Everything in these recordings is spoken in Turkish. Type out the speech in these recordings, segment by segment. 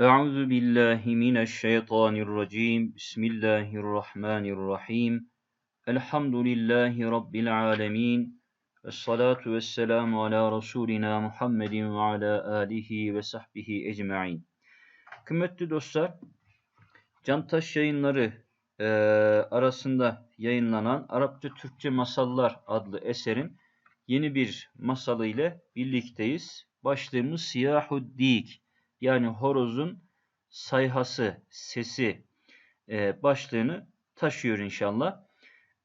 Euzu billahi mineşşeytanirracim. Bismillahirrahmanirrahim. Elhamdülillahi rabbil alamin. Ves salatu vesselamu ala rasulina Muhammedin ve ala alihi ve sahbihi ecmaîn. Kıymetli dostlar, Cantaş Yayınları e, arasında yayınlanan Arapça Türkçe Masallar adlı eserin yeni bir masalı ile birlikteyiz. Başlığımız Siyahuddîk yani horozun sayhası, sesi e, başlığını taşıyor inşallah.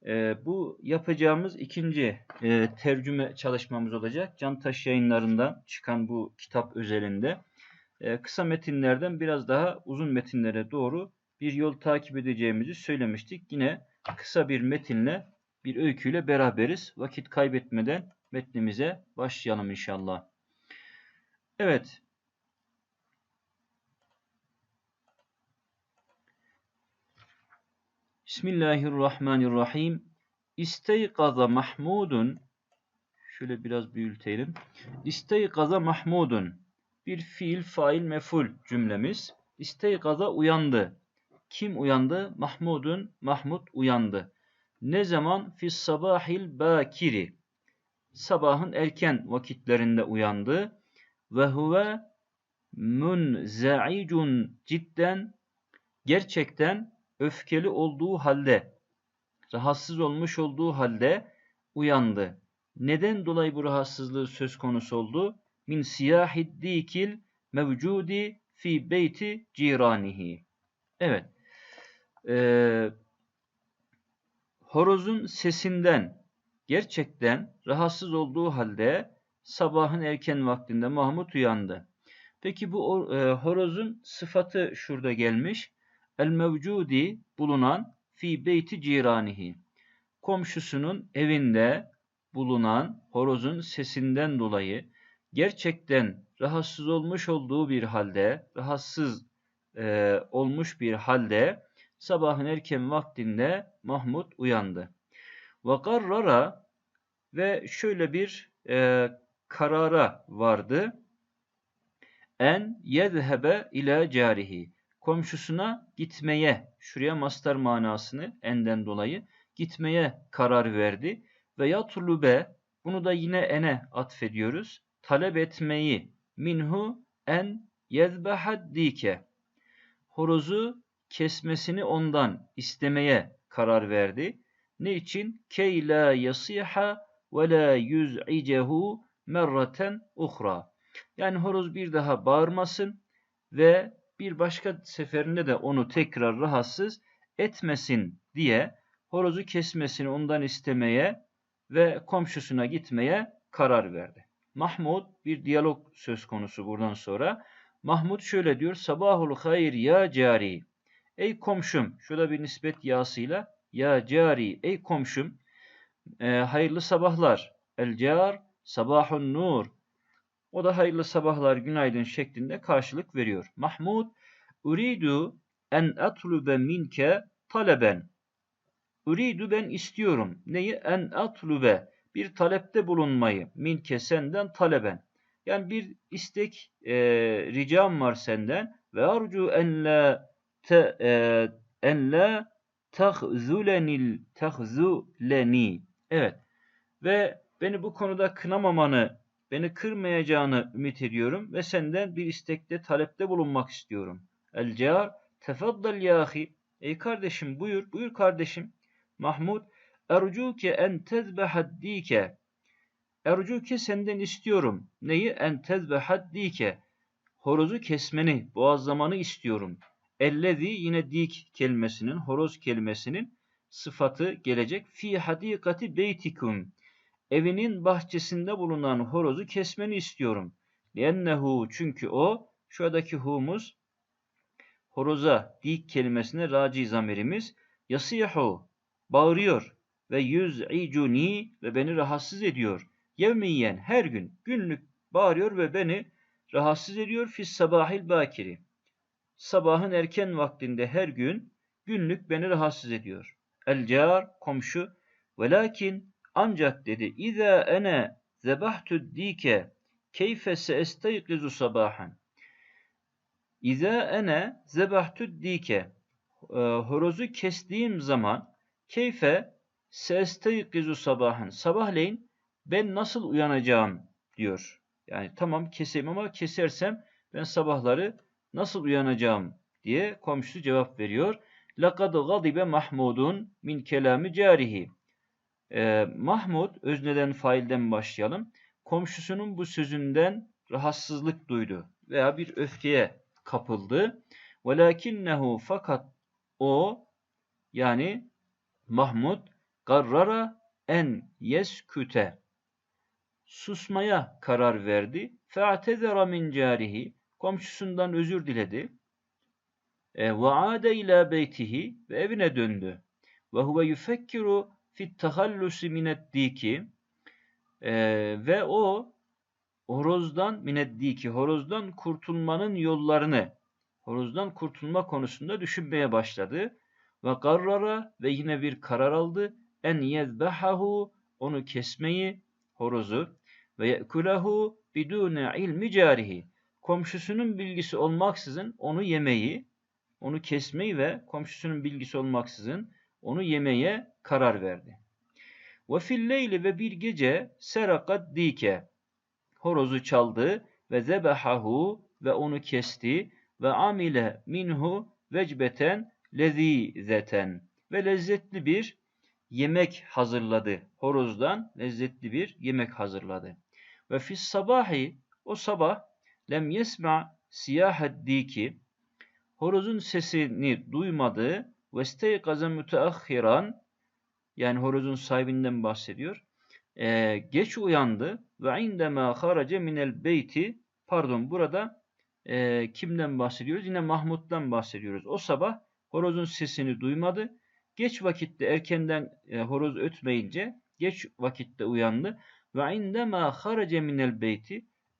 E, bu yapacağımız ikinci e, tercüme çalışmamız olacak. Cantaş yayınlarından çıkan bu kitap özelinde. E, kısa metinlerden biraz daha uzun metinlere doğru bir yol takip edeceğimizi söylemiştik. Yine kısa bir metinle, bir öyküyle beraberiz. Vakit kaybetmeden metnimize başlayalım inşallah. Evet. Bismillahirrahmanirrahim. İsteykaza Mahmudun şöyle biraz büyütelim. İsteykaza Mahmudun bir fiil, fail, meful cümlemiz. İsteykaza uyandı. Kim uyandı? Mahmudun, Mahmud uyandı. Ne zaman? Fis sabahil bakiri. Sabahın erken vakitlerinde uyandı. Ve huve munza'icun cidden gerçekten öfkeli olduğu halde, rahatsız olmuş olduğu halde uyandı. Neden dolayı bu rahatsızlığı söz konusu oldu? Min siyahiddikil mevcudi fi beyti ciranihi. Evet. Ee, horozun sesinden gerçekten rahatsız olduğu halde sabahın erken vaktinde Mahmut uyandı. Peki bu e, horozun sıfatı şurada gelmiş. El mevcudi bulunan fi beyti ciranihi. Komşusunun evinde bulunan horozun sesinden dolayı gerçekten rahatsız olmuş olduğu bir halde, rahatsız e, olmuş bir halde sabahın erken vaktinde Mahmud uyandı. Ve karrara ve şöyle bir e, karara vardı. En yezhebe ila carihi komşusuna gitmeye, şuraya mastar manasını enden dolayı gitmeye karar verdi. Ve yatlube, bunu da yine ene atfediyoruz. Talep etmeyi, minhu en yezbehaddike. Horozu kesmesini ondan istemeye karar verdi. Ne için? Key la yasiha ve la yuz'icehu merraten uhra. Yani horoz bir daha bağırmasın ve bir başka seferinde de onu tekrar rahatsız etmesin diye horozu kesmesini ondan istemeye ve komşusuna gitmeye karar verdi. Mahmud bir diyalog söz konusu buradan sonra. Mahmud şöyle diyor. Sabahul hayır ya cari. Ey komşum. Şurada bir nispet yasıyla. Ya cari. Ey komşum. E, hayırlı sabahlar. El car sabahun nur. O da hayırlı sabahlar, günaydın şeklinde karşılık veriyor. Mahmud, uridu en atlube minke taleben. Uridu ben istiyorum. Neyi? En atlube. Bir talepte bulunmayı. Minke senden taleben. Yani bir istek, e, ricam var senden. Ve arcu en la te, e, en la tahzulenil tahzuleni. Evet. Ve beni bu konuda kınamamanı Beni kırmayacağını ümit ediyorum ve senden bir istekte, talepte bulunmak istiyorum. El car, tefaddal yahi. Ey kardeşim buyur, buyur kardeşim. Mahmud, ercuke en tezbehaddike. Ercuke senden istiyorum. Neyi? En tezbehaddike. Horozu kesmeni, boğazlamanı istiyorum. Ellezi yine dik kelimesinin, horoz kelimesinin sıfatı gelecek. Fi hadikati beytikum evinin bahçesinde bulunan horozu kesmeni istiyorum. Liennehu çünkü o şuradaki hu'muz horoza dik kelimesine raci zamirimiz yasihu bağırıyor ve yüz'icuni ve beni rahatsız ediyor. Yevmiyen her gün günlük bağırıyor ve beni rahatsız ediyor fis sabahil bakiri. Sabahın erken vaktinde her gün günlük beni rahatsız ediyor. El car komşu velakin ancak dedi İza ene zebahtü dike keyfe seestayqizu sabahan. İza ene zebahtü dike e, horozu kestiğim zaman keyfe seestayqizu sabahan. Sabahleyin ben nasıl uyanacağım diyor. Yani tamam keseyim ama kesersem ben sabahları nasıl uyanacağım diye komşusu cevap veriyor. Laqad gadibe Mahmudun min kelami carihi. Ee, Mahmud özneden failden başlayalım. Komşusunun bu sözünden rahatsızlık duydu veya bir öfkeye kapıldı. Velakinnehu fakat o yani Mahmud karrara en yesküte susmaya karar verdi. Fe'tezera min carihi komşusundan özür diledi. Ee, ve ade ila beytihi ve evine döndü. Ve huve yufekkiru fit tahallusi mineddiki e, ve o horozdan mineddiki horozdan kurtulmanın yollarını horozdan kurtulma konusunda düşünmeye başladı. Ve karrara ve yine bir karar aldı. En yezbehahu onu kesmeyi horozu ve yekulahu bidune ilmi carihi komşusunun bilgisi olmaksızın onu yemeyi onu kesmeyi ve komşusunun bilgisi olmaksızın onu yemeye karar verdi. Ve fil leyli ve bir gece serakat dike horozu çaldı ve zebehahu ve onu kesti ve amile minhu vecbeten lezizeten ve lezzetli bir yemek hazırladı. Horozdan lezzetli bir yemek hazırladı. Ve fis sabahi o sabah lem yesma siyah diki horozun sesini duymadı steykaza müteahhiran yani horozun sahibinden bahsediyor. E, geç uyandı ve indema harace minel pardon burada e, kimden bahsediyoruz? Yine Mahmut'tan bahsediyoruz. O sabah horozun sesini duymadı. Geç vakitte erkenden e, horoz ötmeyince geç vakitte uyandı ve indema harace minel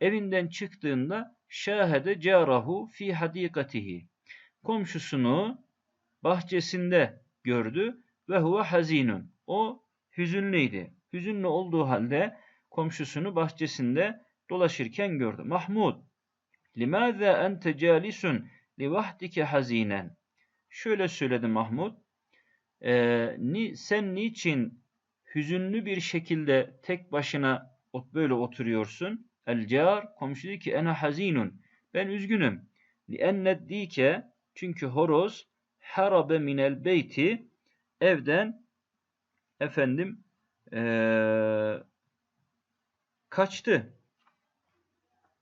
evinden çıktığında şahede carahu fi hadikatihi komşusunu bahçesinde gördü ve huve hazinun. O hüzünlüydi. Hüzünlü olduğu halde komşusunu bahçesinde dolaşırken gördü. Mahmud, limâzâ ente câlisun livahdike hazinen. Şöyle söyledi Mahmud, e, ni, sen niçin hüzünlü bir şekilde tek başına böyle oturuyorsun? El car, komşu dedi ki ene hazinun. Ben üzgünüm. Li enne dike çünkü horoz harabe minel beyti evden efendim ee, kaçtı.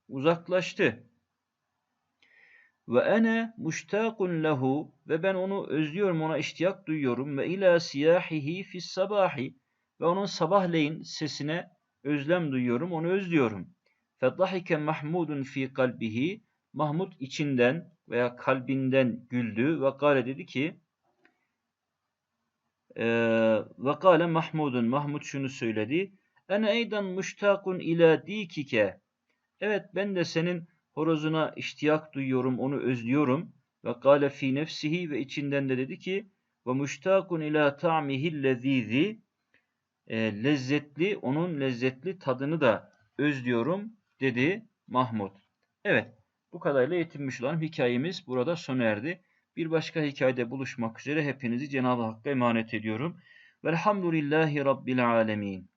Uzaklaştı. Ve ene muştakun lehu ve ben onu özlüyorum, ona iştiyak duyuyorum ve ila siyahihi fis sabahi ve onun sabahleyin sesine özlem duyuyorum, onu özlüyorum. Fedahike Mahmudun fi kalbihi Mahmud içinden veya kalbinden güldü ve kâle dedi ki ve kâle Mahmudun Mahmud şunu söyledi ene eydan muştakun ila dikike evet ben de senin horozuna iştiyak duyuyorum onu özlüyorum. Ve kâle fi nefsihi ve içinden de dedi ki ve muştakun ila ta'mihi lezizi e, lezzetli onun lezzetli tadını da özlüyorum dedi Mahmud. Evet bu kadarıyla yetinmiş olan hikayemiz burada sona erdi. Bir başka hikayede buluşmak üzere hepinizi Cenab-ı Hakk'a emanet ediyorum. Velhamdülillahi Rabbil Alemin.